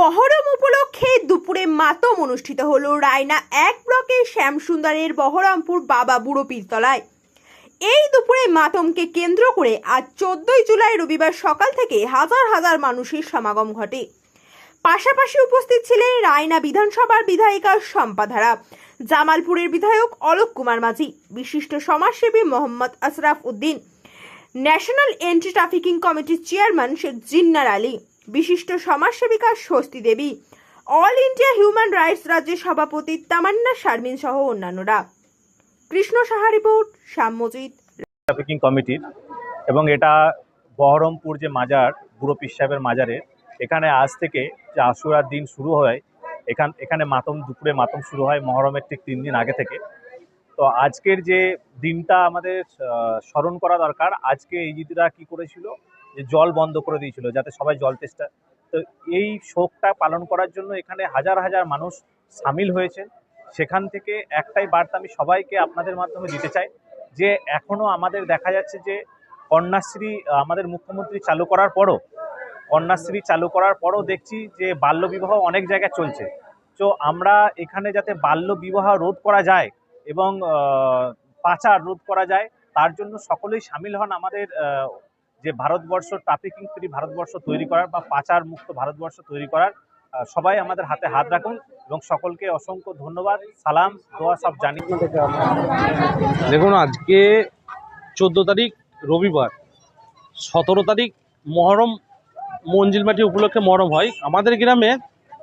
মহরম উপলক্ষে দুপুরে মাতম অনুষ্ঠিত হলো রায়না এক ব্লকের শ্যামসুন্দরের বহরমপুর বাবা বুড়ো পীরতলায়। এই দুপুরে মাতমকে কেন্দ্র করে আজ চোদ্দই জুলাই রবিবার সকাল থেকে হাজার হাজার মানুষের সমাগম ঘটে। পাশাপাশি উপস্থিত ছিলেন রায়না বিধানসভার বিধায়িকা সম্পাধারা জামালপুরের বিধায়ক অলোক কুমার মাঝি, বিশিষ্ট সমাজসেবী Mohammad Ashraf Uddin, national anti trafficking কমিটির চেয়ারম্যান শেখ জিন্নার আলী। বিশিষ্ট সমাজসেবিকা Swasti Debi. All India human rights রাজ্যের সভাপতি তামান্না শারমিন সহ অন্যান্যরা। কৃষ্ণ সাহা রিপোর্ট শ্যাম ট্রাফিকিং কমিটির এবং এটা বহরমপুর যে মাজার, বুড়ো সাহেবের মাজারে, এখানে আজ থেকে যে আশুরার দিন শুরু হয়, এখান, এখানে মাতম, দুপুরে মাতম শুরু হয়, মহরমের ঠিক তিন দিন আগে থেকে। তো আজকের যে দিনটা আমাদের স্মরণ করা দরকার, আজকে এই জিদিরা কি করেছিল? যে জল বন্ধ করে দিয়েছিল যাতে সবাই জল চেষ্টা তো এই শোকটা পালন করার জন্য এখানে হাজার হাজার মানুষ সামিল হয়েছে সেখান থেকে একটাই বার্তা আমি সবাইকে আপনাদের মাধ্যমে দিতে চাই যে এখনও আমাদের দেখা যাচ্ছে যে কন্যাশ্রী, আমাদের মুখ্যমন্ত্রী চালু করার পরও, কন্যাশ্রী চালু করার পরও দেখছি যে বাল্যবিবাহ অনেক জায়গায় চলছে। তো আমরা এখানে যাতে বাল্য বিবাহ রোধ করা যায় এবং পাচার রোধ করা যায়, তার জন্য সকলেই সামিল হন আমাদের যে ভারতবর্ষ ট্রাফিকিং ফ্রি ভারতবর্ষ তৈরি করার বা পাচার মুক্ত ভারতবর্ষ তৈরি করার সবাই আমাদের হাতে হাত রাখুন এবং সকলকে অসংখ্য ধন্যবাদ, সালাম, দোয়া সব জানি দেখুন, আজকে চোদ্দ তারিখ রবিবার, সতেরো তারিখ মহরম মঞ্জিল মাটি উপলক্ষে মহরম হয়। আমাদের গ্রামে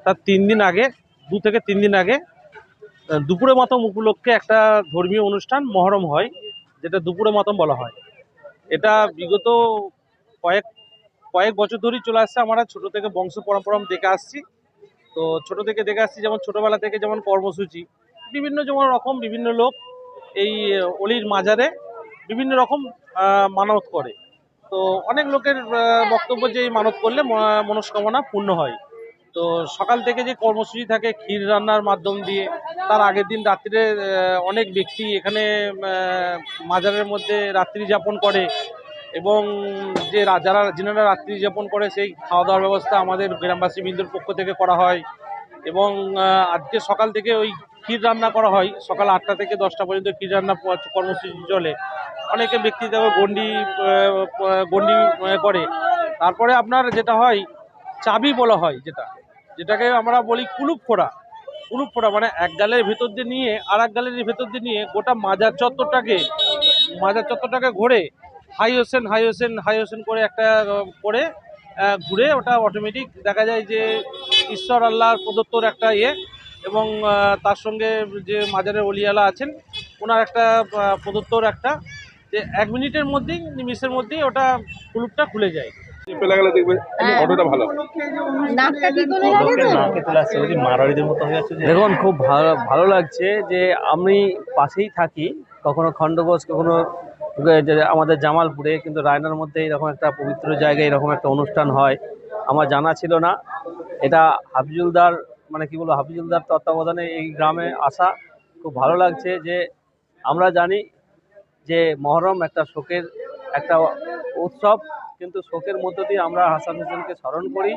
তার তিন দিন আগে, দু থেকে তিন দিন আগে দুপুরে মাতম উপলক্ষে একটা ধর্মীয় অনুষ্ঠান মহরম হয়, যেটা দুপুরে মাতম বলা হয়। এটা বিগত কয়েক কয়েক বছর ধরেই চলে আসছে। আমরা ছোট থেকে বংশ পরম্পরা দেখে আসছি। তো ছোট থেকে দেখে আসছি, যেমন ছোটবেলা থেকে যেমন কর্মসূচি, বিভিন্ন যেমন রকম বিভিন্ন লোক এই অলির মাজারে বিভিন্ন রকম মানত করে। তো অনেক লোকের বক্তব্য যে এই মানত করলে মনস্কামনা পূর্ণ হয়। তো সকাল থেকে যে কর্মসূচি থাকে, ক্ষীর রান্নার মাধ্যম দিয়ে তার আগের দিন রাত্রে আহ, অনেক ব্যক্তি এখানে মাজারের মধ্যে রাত্রি যাপন করে এবং যে যারা যিনারা রাত্রি যাপন করে সেই খাওয়া দাওয়ার ব্যবস্থা আমাদের গ্রামবাসী বিন্দুর পক্ষ থেকে করা হয় এবং আজকে সকাল থেকে ওই ক্ষীর রান্না করা হয়। সকাল আটটা থেকে দশটা পর্যন্ত ক্ষীর রান্না কর্মসূচি চলে। অনেকে ব্যক্তি দেখো গন্ডি গন্ডি করে। তারপরে আপনার যেটা হয় চাবি বলা হয় যেটা। যেটাকে আমরা বলি কুলুপ ফোড়া ফোড়া মানে এক গালের ভেতর দিয়ে নিয়ে আর এক গালের ভেতর দিয়ে নিয়ে গোটা মাজার চত্বরটাকে মাজার চত্বরটাকে ঘুরে, হাই হোসেন হাই হোসেন হাই হোসেন করে একটা করে ঘুরে ওটা অটোমেটিক দেখা যায় যে ঈশ্বর আল্লাহর প্রদত্তর একটা ইয়ে এবং তার সঙ্গে যে মাজারের অলিয়ালা আছেন, ওনার একটা প্রদত্তর একটা, যে এক মিনিটের মধ্যেই, নিমিষের মধ্যেই ওটা কুলুপটা খুলে যায়। পেলে গেলে দেখবে অটোটা ভালো। নাকটা কি করে লাগে তো? নাকে চলে আসছে ওই যে মারোয়ারিদের মতো হয়ে যাচ্ছে দেখুন খুব ভালো ভালো লাগছে যে আমি পাশেই থাকি কখনো খণ্ডঘোষ কখনো আমাদের জামালপুরে কিন্তু রায়নার মধ্যে এরকম একটা পবিত্র জায়গায় এরকম একটা অনুষ্ঠান হয় আমার জানা ছিল না। এটা হাফিজুলদার মানে কি বলব হাফিজুলদার তত্ত্বাবধানে এই গ্রামে আসা খুব ভালো লাগছে যে আমরা জানি যে মহরম একটা শোকের একটা উৎসব কিন্তু শোকের মধ্য দিয়ে আমরা হাসান হোসেনকে স্মরণ করি।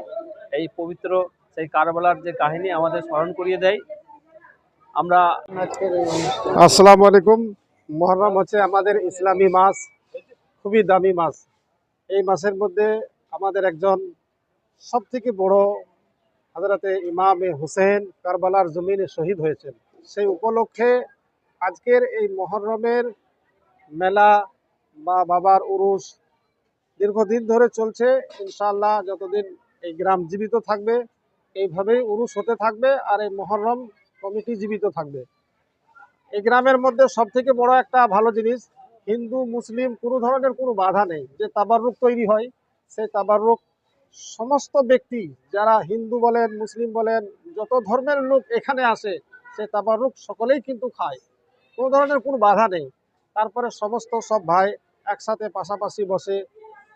এই পবিত্র সেই কারবালার যে কাহিনী আমাদের স্মরণ করিয়ে দেয়। আমরা আসসালামু আলাইকুম। মহরম হচ্ছে আমাদের ইসলামী মাস, খুবই দামি মাস। এই মাসের মধ্যে আমাদের একজন সব থেকে বড় হাজরাতে ইমামে হুসেন কারবালার জমিনে শহীদ হয়েছেন। সেই উপলক্ষে আজকের এই মহরমের মেলা বা বাবার উরুস দীর্ঘদিন ধরে চলছে। ইনশাআল্লাহ যতদিন এই গ্রাম জীবিত থাকবে, এইভাবেই উরুস হতে থাকবে আর এই মহরম কমিটি জীবিত থাকবে। এই গ্রামের মধ্যে সব থেকে বড় একটা ভালো জিনিস, হিন্দু, মুসলিম কোনো ধরনের কোনো বাধা নেই। যে তাবার তাবারুক তৈরি হয়, সেই তাবারুক সমস্ত ব্যক্তি, যারা হিন্দু বলেন, মুসলিম বলেন, যত ধর্মের লোক এখানে আসে, সেই তাবারুক সকলেই কিন্তু খায়। কোনো ধরনের কোনো বাধা নেই। তারপরে সমস্ত সব ভাই একসাথে পাশাপাশি বসে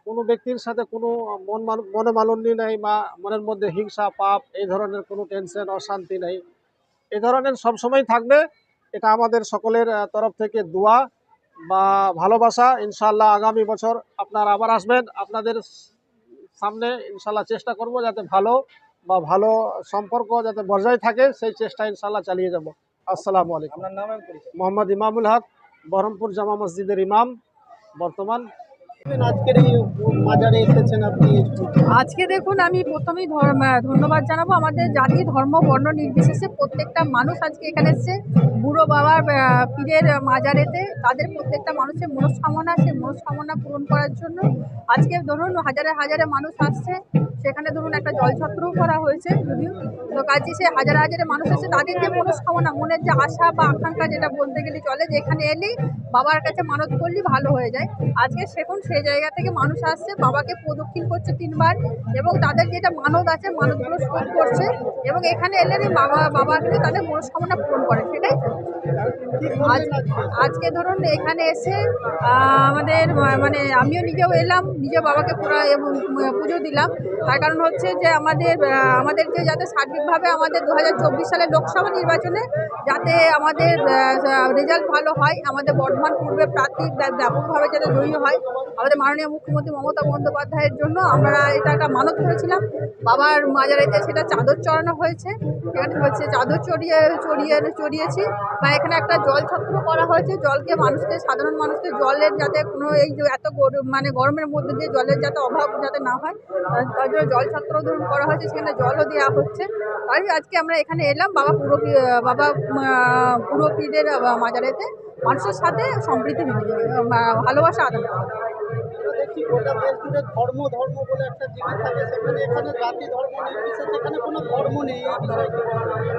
কোনো ব্যক্তির সাথে কোনো মন মান- মনোমালিন্য নেই বা মনের মধ্যে হিংসা পাপ এই ধরনের কোনো টেনশন অশান্তি নেই। এই ধরনের সবসময় থাকবে। এটা আমাদের সকলের তরফ থেকে দোয়া বা ভালোবাসা। ইনশাল্লাহ আগামী বছর আপনার আবার আসবেন। আপনাদের সামনে ইনশাল্লাহ চেষ্টা করব যাতে ভালো বা ভালো সম্পর্ক যাতে বজায় থাকে সেই চেষ্টা ইনশাল্লাহ চালিয়ে যাব। আসসালামু আলাইকুম। আপনার নাম মোহাম্মদ ইমামুল হক বহরমপুর জামা মসজিদের ইমাম বর্তমান আজকে দেখুন, আমি প্রথমেই ধন্যবাদ জানাব। আমাদের জাতি ধর্ম, বর্ণ নির্বিশেষে প্রত্যেকটা মানুষ আজকে এখানে এসছে। বুড়ো বাবার পীরের মাজারেতে তাদের প্রত্যেকটা মানুষের মনস্কামনা সেই মনস্কামনা পূরণ করার জন্য আজকে ধরুন, হাজারে হাজারে মানুষ আসছে। সেখানে ধরুন একটা জলছত্রও করা হয়েছে যদিও। তো কাজে, সে হাজারে হাজারে মানুষ এসে তাদের যে মনস্কামনা, মনের যে আশা বা আকাঙ্ক্ষা যেটা বলতে গেলে চলে, যে এখানে এলেই বাবার কাছে মানত করলেই ভালো হয়ে যায়। আজকে সেখন সেই জায়গা থেকে মানুষ আসছে বাবাকে প্রদক্ষিণ করছে তিনবার এবং তাদের যেটা মানত আছে মানতগুলো শোধ করছে এবং এখানে এলে বাবা বাবা কিন্তু তাদের মনস্কামনা পূরণ করে সেটাই আজ আজকে ধরুন এখানে এসে আমাদের মানে আমিও নিজেও এলাম নিজে বাবাকে পুরো এবং পুজো দিলাম। তার কারণ হচ্ছে যে আমাদের আহ, আমাদের যে যাতে সার্বিকভাবে আমাদের দু সালের লোকসভা নির্বাচনে যাতে আমাদের রেজাল্ট ভালো হয় আমাদের বর্ধমান পূর্বে প্রার্থী ব্যাপকভাবে যাতে জয়ী হয় আমাদের মাননীয় মুখ্যমন্ত্রী মমতা বন্দ্যোপাধ্যায়ের জন্য আমরা এটা একটা মানত করেছিলাম। বাবার মাজারেতে সেটা চাদর চড়ানো হয়েছে। এখানে হচ্ছে চাদর চড়িয়ে চড়িয়ে, চড়িয়েছি বা এখানে একটা জল ছত্র করা হয়েছে। জলকে মানুষকে, সাধারণ মানুষকে জলের যাতে কোনো এই যে এত মানে গরমের মধ্যে দিয়ে জলের যাতে অভাব যাতে না হয়, তার- জন্য জল ছত্র ধরুন করা হয়েছে, সেখানে জলও দেওয়া হচ্ছে। তাই আজকে আমরা এখানে এলাম। বাবা পুরো বাবা পুরো পীরের মাজারেতে মানুষের সাথে সম্প্রীতি ভালোবাসা আদান দেখছি গোটা দেশ জুড়ে ধর্ম ধর্ম বলে একটা জিনিস থাকে? সেখানে এখানে জাতি, ধর্ম এখানে কোনো ধর্ম নেই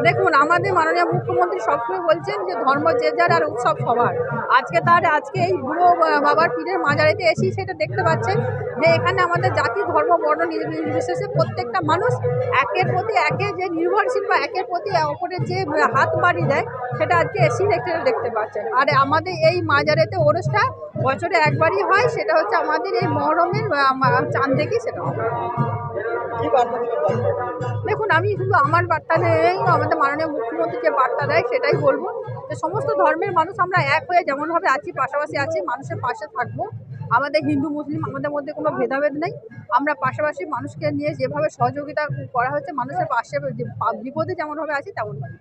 দেখুন, আমাদের মাননীয় মুখ্যমন্ত্রী সবসময় বলছেন যে ধর্ম যে যার আর উৎসব সবার। আজকে তার, আজকে এই বুড়ো বাবার পীরের মাজারেতে এসেই সেটা দেখতে পাচ্ছেন যে এখানে আমাদের জাতি, ধর্ম, বর্ণ নির- নির্বিশেষে প্রত্যেকটা মানুষ একের প্রতি একে যে নির্ভরশীল বা একের প্রতি অপরের যে হাত বাড়ি দেয় সেটা আজকে এসি দেখতে দেখতে পাচ্ছেন। আর আমাদের এই মাজারেতে ওরসটা বছরে একবারই হয় সেটা হচ্ছে আমাদের এই মহরমের চাঁদ দেখি সেটা। দেখুন আমি শুধু আমার বার্তা নেই আমাদের মাননীয় মুখ্যমন্ত্রী যে বার্তা দেয় সেটাই বলব। যে সমস্ত ধর্মের মানুষ আমরা এক হয়ে যেমনভাবে আছি পাশাপাশি আছি মানুষের পাশে থাকব। আমাদের হিন্দু মুসলিম আমাদের মধ্যে কোনো ভেদাভেদ নেই। আমরা পাশাপাশি মানুষকে নিয়ে যেভাবে সহযোগিতা করা হচ্ছে মানুষের পাশে বিপদে যেমনভাবে আছি তেমনভাবে